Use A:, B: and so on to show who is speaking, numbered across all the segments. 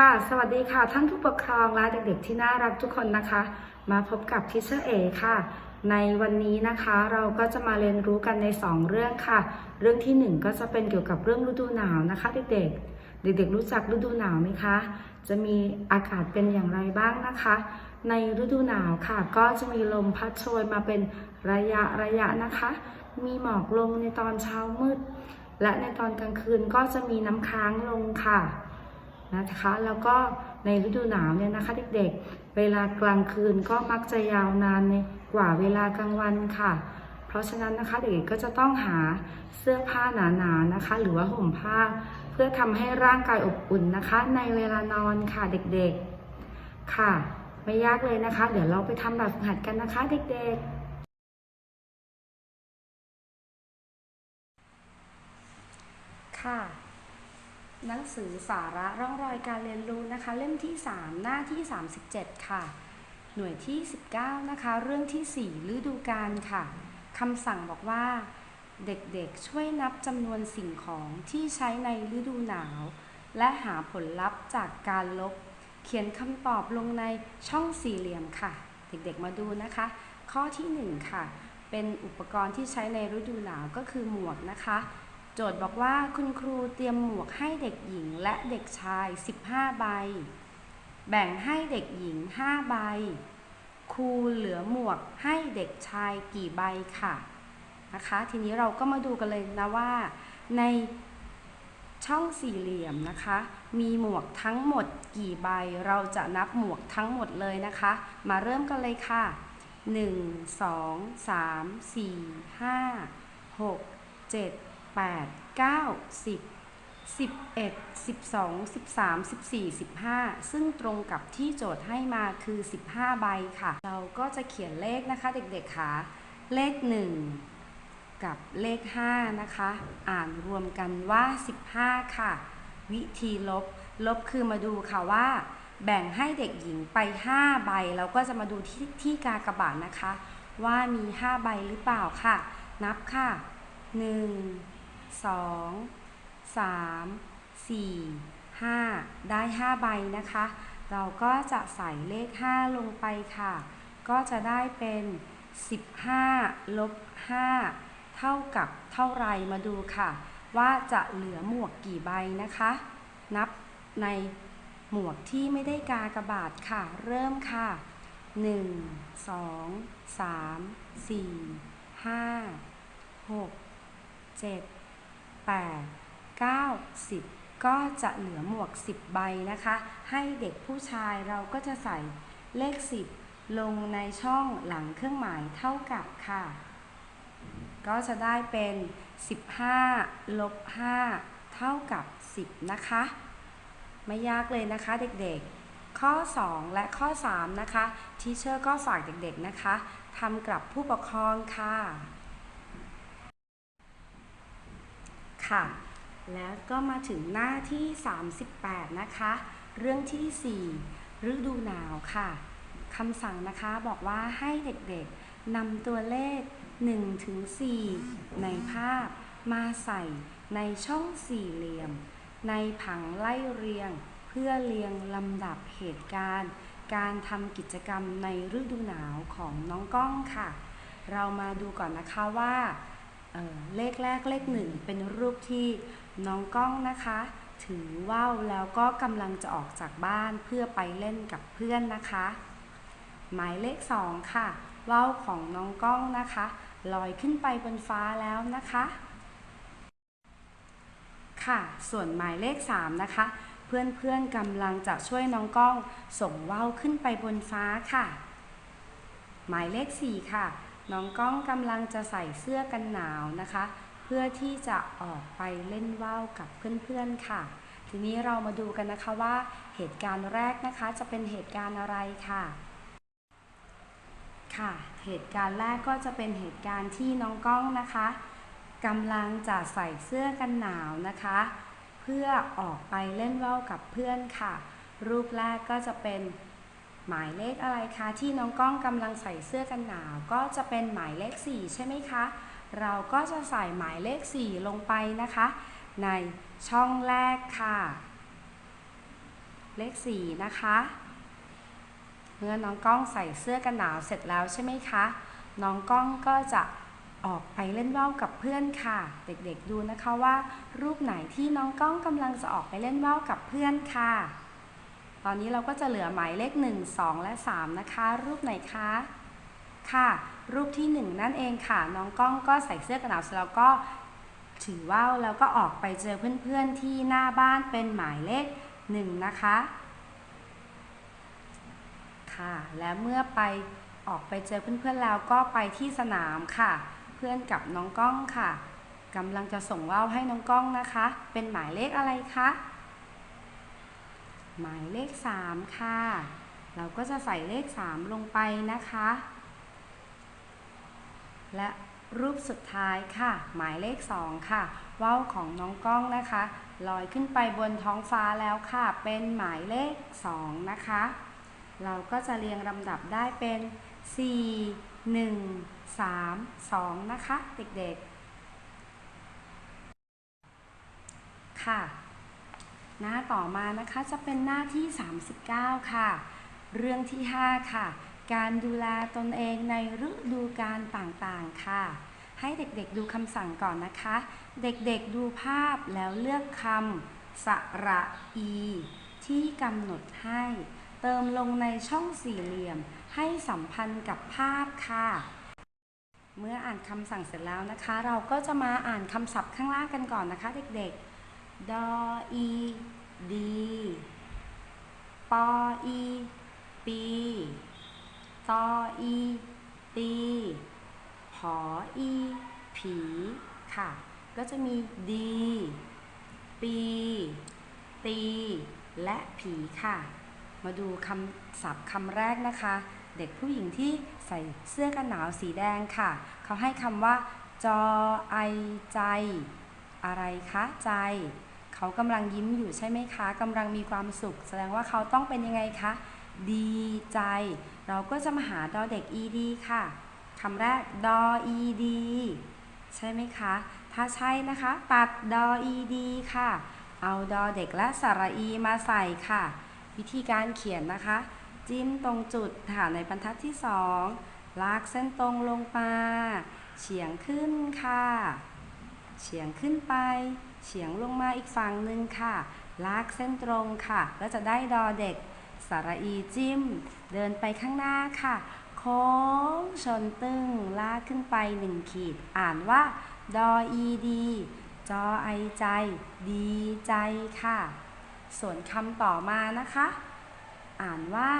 A: ค่ะ สวัสดีค่ะ ท่านผู้ปกครองและเด็กๆที่น่ารักทุกคนนะคะ มาพบกับทิเชอร์เอค่ะ ในวันนี้นะคะเราก็จะมาเรียนรู้กันใน 2 เรื่องค่ะ เรื่องทีหนึ่1 ก็จะเป็นเกี่ยวกับเรื่องฤดูหนาวนะคะ เด็กๆ เด็กๆ รู้จักฤดูหนาวไหมคะ จะมีอากาศเป็นอย่างไรบ้างนะคะ ในฤดูหนาวค่ะ ก็จะมีลมพัดโชยมาเป็นระยะระยะนะคะ มีหมอกลงในตอนเช้ามืด และในตอนกลางคืนก็จะมีน้ำค้างลงค่ะ นะคะ แล้วก็ในฤดูหนาวเนี่ยนะคะเด็กๆ เวลากลางคืนก็มักจะยาวนานในกว่าเวลากลางวันค่ะ เพราะฉะนั้นนะคะเด็กๆก็จะต้องหาเสื้อผ้าหนาๆนะคะ หรือว่าห่มผ้า เพื่อทำให้ร่างกายอบอุ่นนะคะ ในเวลานอนค่ะเด็กๆค่ะ ไม่ยากเลยนะคะ เดี๋ยวเราไปทำแบบฝึกหัดกันนะคะ เด็กๆค่ะ หนังสือสาระร่องรอยการเรียนรู้นะคะ เล่มที่ 3 หน้าที่ 37 ค่ะ หน่วยที่ 19 นะคะ เรื่องที่ 4 ฤดูกาลค่ะคำสั่งบอกว่า เด็กๆช่วยนับจำนวนสิ่งของที่ใช้ในฤดูหนาว และหาผลลัพธ์จากการลบ เขียนคำตอบลงในช่องสี่เหลี่ยมค่ะ เด็กๆมาดูนะคะ ข้อที่ 1 ค่ะ เป็นอุปกรณ์ที่ใช้ในฤดูหนาวก็คือหมวกนะคะ โจทย์บอกว่าคุณครูเตรียมหมวกให้เด็กหญิงและเด็กชาย 15 ใบ แบ่งให้เด็กหญิง 5 ใบ ครูเหลือหมวกให้เด็กชายกี่ใบค่ะนะคะ ทีนี้เราก็มาดูกันเลยนะว่า ในช่องสี่เหลี่ยมนะคะ มีหมวกทั้งหมดกี่ใบ เราจะนับหมวกทั้งหมดเลยนะคะ มาเริ่มกันเลยค่ะ 1 2 3 4 5 6 7 8 9 10 11 12 13 14 15ซึ่งตรงกับที่โจทย์ให้มาคือ15ใบค่ะ เราก็จะเขียนเลขนะคะเด็กๆค่ะ เลข1กับเลข5นะคะ อ่านรวมกันว่า15ค่ะ วิธีลบ ลบคือมาดูค่ะว่า แบ่งให้เด็กหญิงไป5ใบ เราก็จะมาดูที่ที่กากบาทนะคะ ว่ามี5ใบหรือเปล่าค่ะ นับค่ะ 1 2 3 4 5ได้5ใบนะคะ เราก็จะใส่เลข5ลงไปค่ะ ก็จะได้เป็น15ลบ5เท่ากับเท่าไรมาดูค่ะ ว่าจะเหลือหมวกกี่ใบนะคะ นับในหมวกที่ไม่ได้กากระบาทค่ะ เริ่มค่ะ 1 2 3 4 5 6 7 8 9 10 ก็จะเหลือหมวก 10 ใบนะคะ ให้เด็กผู้ชายเราก็จะใส่เลข 10 ลงในช่องหลังเครื่องหมายเท่ากับค่ะ ก็จะได้เป็น 15 ลบ 5 เท่ากับ 10 นะคะ ไม่ยากเลยนะคะเด็กๆ ข้อ 2 และข้อ 3 นะคะ ทีเชอร์ก็ฝากเด็กๆนะคะทำกับผู้ปกครองค่ะ ค่ะ แล้วก็มาถึงหน้าที่ 38 นะคะ เรื่องที่ 4 ฤดูหนาวค่ะคำสั่งนะคะบอกว่าให้เด็กๆนำตัวเลข1ถึง4ในภาพมาใส่ในช่องสี่เหลี่ยม ในผังไล่เรียง เพื่อเรียงลำดับเหตุการณ์ การทำกิจกรรมในฤดูหนาวของน้องก้องค่ะ เรามาดูก่อนนะคะว่า เเลขแรกเลขหนึ่งเป็นรูปที่น้องก้องนะคะ ถือว่าวแล้วก็กำลังจะออกจากบ้านเพื่อไปเล่นกับเพื่อนนะคะ หมายเลขสองค่ะว่าวของน้องก้องนะคะลอยขึ้นไปบนฟ้าแล้วนะคะ ค่ะ ส่วนหมายเลข3นะคะ เพื่อนๆกำลังจะช่วยน้องก้องส่งว่าวขึ้นไปบนฟ้าค่ะ หมายเลข4ค่ะ น้องก้องกำลังจะใส่เสื้อกันหนาวนะคะ เพื่อที่จะออกไปเล่นว่าวกับเพื่อนๆค่ะ ทีนี้เรามาดูกันนะคะว่าเหตุการณ์แรกนะคะจะเป็นเหตุการณ์อะไรค่ะ ค่ะ เหตุการณ์แรกก็จะเป็นเหตุการณ์ที่น้องก้องนะคะกำลังจะใส่เสื้อกันหนาวนะคะ เพื่อออกไปเล่นว่าวกับเพื่อนค่ะ รูปแรกก็จะเป็น หมายเลขอะไรคะที่น้องก้องกำลังใส่เสื้อกันหนาว ก็จะเป็นหมายเลข 4 ใช่ไหมคะ เราก็จะใส่หมายเลข 4 ลงไปนะคะ ในช่องแรกค่ะ เลข 4 นะคะ เมื่อน้องก้องใส่เสื้อกันหนาวเสร็จแล้วใช่ไหมคะ น้องก้องก็จะออกไปเล่นว่าวกับเพื่อนค่ะ เด็กๆดูนะคะว่า รูปไหนที่น้องก้องกำลังจะออกไปเล่นว่าวกับเพื่อนค่ะ ตอนนี้เราก็จะเหลือหมายเลข 1 2 และ 3 นะคะ รูปไหนคะ ค่ะ รูปที่ 1 นั่นเองค่ะ น้องกล้องก็ใส่เสื้อกันหนาวเสร็จแล้วก็ถือว่าวแล้วก็ออกไปเจอเพื่อนๆที่หน้าบ้านเป็นหมายเลข 1 นะคะ ค่ะ และเมื่อไปออกไปเจอเพื่อนๆแล้วก็ไปที่สนามค่ะ เพื่อนกับน้องกล้องค่ะกำลังจะส่งว่าวให้น้องกล้องนะคะ เป็นหมายเลขอะไรคะ หมายเลข 3 ค่ะ เราก็จะใส่เลข 3 ลงไปนะคะ และรูปสุดท้ายค่ะ หมายเลข 2 ค่ะ ว่าวของน้องกล้องนะคะลอยขึ้นไปบนท้องฟ้าแล้วค่ะ เป็นหมายเลข 2 นะคะ เราก็จะเรียงลำดับได้เป็น 4 1 3 2 นะคะ เด็กๆ ค่ะ หน้าต่อมานะคะจะเป็นหน้าที่ 39 ค่ะ เรื่องที่ 5 ค่ะ การดูแลตนเองในฤดูกาลต่างๆ ค่ะ ให้เด็กๆดูคำสั่งก่อนนะคะ เด็กๆดูภาพแล้วเลือกคำสระอี ที่กำหนดให้ เติมลงในช่องสี่เหลี่ยม ให้สัมพันธ์กับภาพค่ะเมื่ออ่านคำสั่งเสร็จแล้วนะคะ เราก็จะมาอ่านคำศัพท์ข้างล่างกันก่อนนะคะ เด็กๆ ดออีดีปออีปีตออีตีผออีผีค่ะ ก็จะมีดีปีตีและผีค่ะ มาดูคำศัพท์คำแรกนะคะ เด็กผู้หญิงที่ใส่เสื้อกันหนาวสีแดงค่ะ เขาให้คำว่า จอไอใจ อะไรคะใจ เขากำลังยิ้มอยู่ใช่ไหมคะกำลังมีความสุข แสดงว่าเขาต้องเป็นยังไงคะ ดีใจ เราก็จะมาหาดอเด็ก ed ค่ะคำแรกดอ ed ใช่ไหมคะ ถ้าใช่นะคะ ตัดดอ ed ค่ะ เอาดอเด็กและสระอีมาใส่ค่ะ วิธีการเขียนนะคะ จิ้มตรงจุดค่ะในบรรทัดที่2ลากเส้นตรงลงมา เฉียงขึ้นค่ะ เฉียงขึ้นไป เฉียงลงมาอีกฝั่งหนึ่งค่ะ ลากเส้นตรงค่ะ ก็จะได้ดอเด็ก สระอีจิ้ม เดินไปข้างหน้าค่ะ โค้งชนตึงลากขึ้นไปหนึ่งขีด อ่านว่า ดออีดี จอไอใจ ดีใจค่ะ ส่วนคำต่อมานะคะ อ่านว่า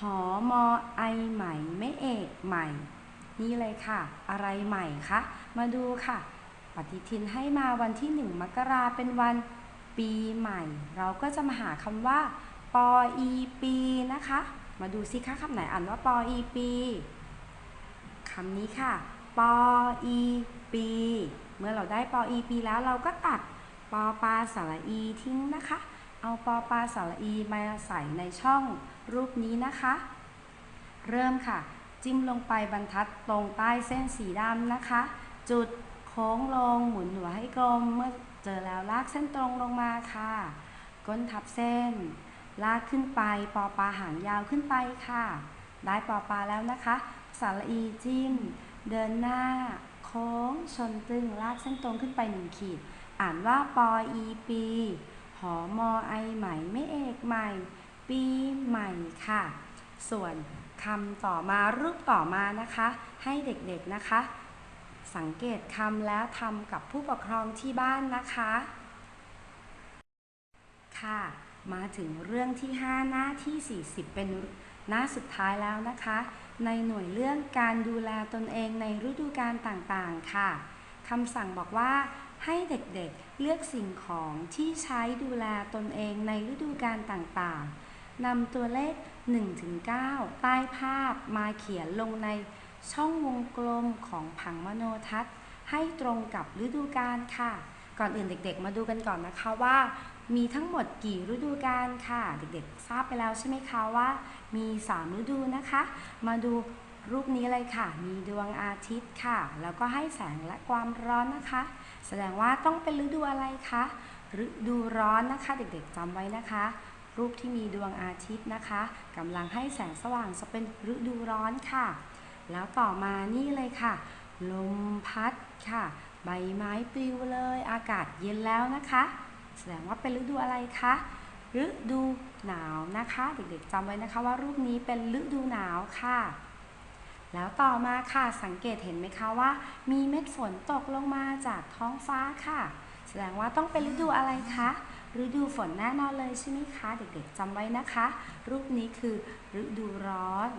A: หอมอไอใหม่ไม่เอกใหม่ นี่เลยค่ะ อะไรใหม่คะ มาดูค่ะ ปฏิทินให้มาวันที่ 1 มกราเป็นวันปีใหม่ เราก็จะมาหาคำว่าปออีปีนะคะ มาดูซิคะคำไหนอ่านว่าปออีปีคำนี้ค่ะปออีปีเมื่อเราได้ปออีปีแล้วเราก็ตัดปอปลาสระอีทิ้งนะคะ เอาปอปลาสระอีมาใส่ในช่องรูปนี้นะคะ เริ่มค่ะ จิ้มลงไปบรรทัดตรงใต้เส้นสีดำนะคะ จุด ค้งลงหมุนหัวให้กลม เมื่อเจอแล้วลากเส้นตรงลงมาค่ะ ก้นทับเส้น ลากขึ้นไป ปอปลาหางยาวขึ้นไปค่ะ ได้ปอปลาแล้วนะคะ สาระอีจิ้ม เดินหน้า โค้ง ชนตึง ลากเส้นตรงขึ้นไปหนึ่งขีด อ่านว่าปออีปี หอมอไอใหม่ไม่เอกใหม่ ปีใหม่ค่ะ ส่วนคำต่อมารูปต่อมานะคะ ให้เด็กๆนะคะ สังเกตคำแล้วทำกับผู้ปกครองที่บ้านนะคะ ค่ะ มาถึงเรื่องที่ 5 หน้าที่ 40 เป็นหน้าสุดท้ายแล้วนะคะ ในหน่วยเรื่องการดูแลตนเองในฤดูกาลต่างๆ ค่ะคำสั่งบอกว่าให้เด็กๆเลือกสิ่งของที่ใช้ดูแลตนเองในฤดูกาลต่างๆนำตัวเลข 1-9 ใต้ภาพมาเขียนลงใน ช่องวงกลมของผังมโนทัศน์ ให้ตรงกับฤดูกาลค่ะ ก่อนอื่นเด็ก ๆ มาดูกันก่อนนะคะว่า มีทั้งหมดกี่ฤดูกาลค่ะ เด็กๆ ทราบไปแล้วใช่ไหมคะว่า มี 3 ฤดูนะคะ มาดูรูปนี้เลยค่ะ มีดวงอาทิตย์ค่ะ แล้วก็ให้แสงและความร้อนนะคะ แสดงว่าต้องเป็นฤดูอะไรคะฤดูร้อนนะคะ เด็กๆจำไว้นะคะรรูปที่มีดวงอาทิตย์นะคะกำลังให้แสงสว่างจะเป็นฤดูร้อนค่ะ แล้วต่อมานี่เลยค่ะ ลมพัดค่ะ ใบไม้ปลิวเลย อากาศเย็นแล้วนะคะ แสดงว่าเป็นฤดูอะไรคะฤดูหนาวนะคะ เด็กๆจำไว้นะคะว่ารูปนี้เป็นฤดูหนาวค่ะ แล้วต่อมาค่ะสังเกตเห็นไหมคะว่า มีเม็ดฝนตกลงมาจากท้องฟ้าค่ะ แสดงว่าต้องเป็นฤดูอะไรคะฤดูฝนแน่นอนเลยใช่ไหมคะ เด็กๆจำไว้นะคะ รูปนี้คือฤดูร้อน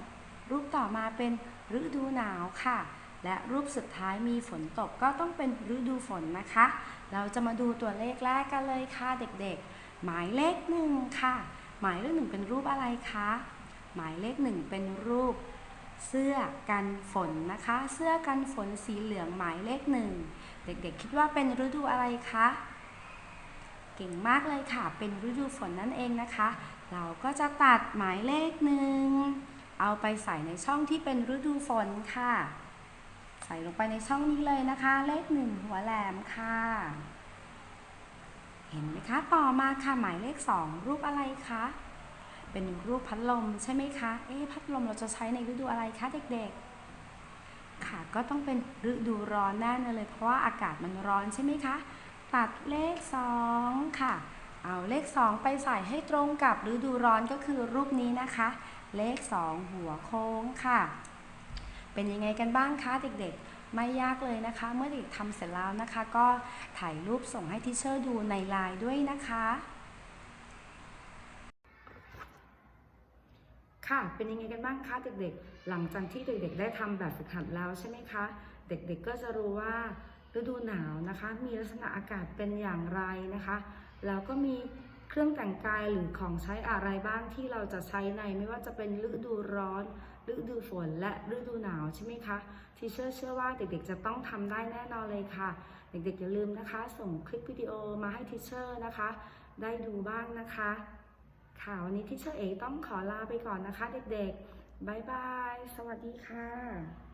A: รูปต่อมาเป็นฤดูหนาวค่ะ และรูปสุดท้ายมีฝนตกก็ต้องเป็นฤดูฝนนะคะ เราจะมาดูตัวเลขแรกกันเลยค่ะเด็กๆ หมายเลขหนึ่งค่ะ หมายเลขหนึ่งเป็นรูปอะไรคะ หมายเลขหนึ่งเป็นรูปเสื้อกันฝนนะคะ เสื้อกันฝนสีเหลืองหมายเลขหนึ่ง เด็กๆ คิดว่าเป็นฤดูอะไรคะ เก่งมากเลยค่ะ เป็นฤดูฝนนั่นเองนะคะ เราก็จะตัดหมายเลขหนึ่ง เอาไปใส่ในช่องที่เป็นฤดูฝนค่ะ ใส่ลงไปในช่องนี้เลยนะคะ เลขหนึ่งหัวแหลมค่ะ เห็นไหมคะ ต่อมาค่ะหมายเลขสองรูปอะไรคะ เป็นรูปพัดลมใช่ไหมคะ เอ๊พัดลมเราจะใช้ในฤดูอะไรคะเด็กๆ ค่ะ ก็ต้องเป็นฤดูร้อนแน่นเลย เพราะว่าอากาศมันร้อนใช่ไหมคะ ตัดเลขสองค่ะ เอาเลขสองไปใส่ให้ตรงกับฤดูร้อนก็คือรูปนี้นะคะ เลขสองหัวโค้งค่ะ เป็นยังไงกันบ้างคะเด็กๆ ไม่ยากเลยนะคะ เมื่อเด็กทำเสร็จแล้วนะคะ ก็ถ่ายรูปส่งให้ทิเชอร์ดูในไลน์ด้วยนะคะ ค่ะ เป็นยังไงกันบ้างคะเด็กๆ หลังจากที่เด็กๆ ได้ทำแบบฝึกหัดแล้วใช่ไหมคะ เด็กๆ ก็จะรู้ว่าฤดูหนาวนะคะ มีลักษณะอากาศเป็นอย่างไรนะคะ แล้วก็มี เครื่องแต่งกายหรือของใช้อะไรบ้างที่เราจะใช้ในไม่ว่าจะเป็นฤดูร้อน ฤดูฝนและฤดูหนาวใช่ไหมคะทีเชอร์เชื่อว่าเด็กๆจะต้องทำได้แน่นอนเลยค่ะ เด็กๆอย่าลืมนะคะ ส่งคลิปวิดีโอมาให้ทีเชอร์นะคะ ได้ดูบ้างนะคะ ค่ะวันนี้ทิเชอร์เอกต้องขอลาไปก่อนนะคะ เด็กๆบายบาย สวัสดีค่ะ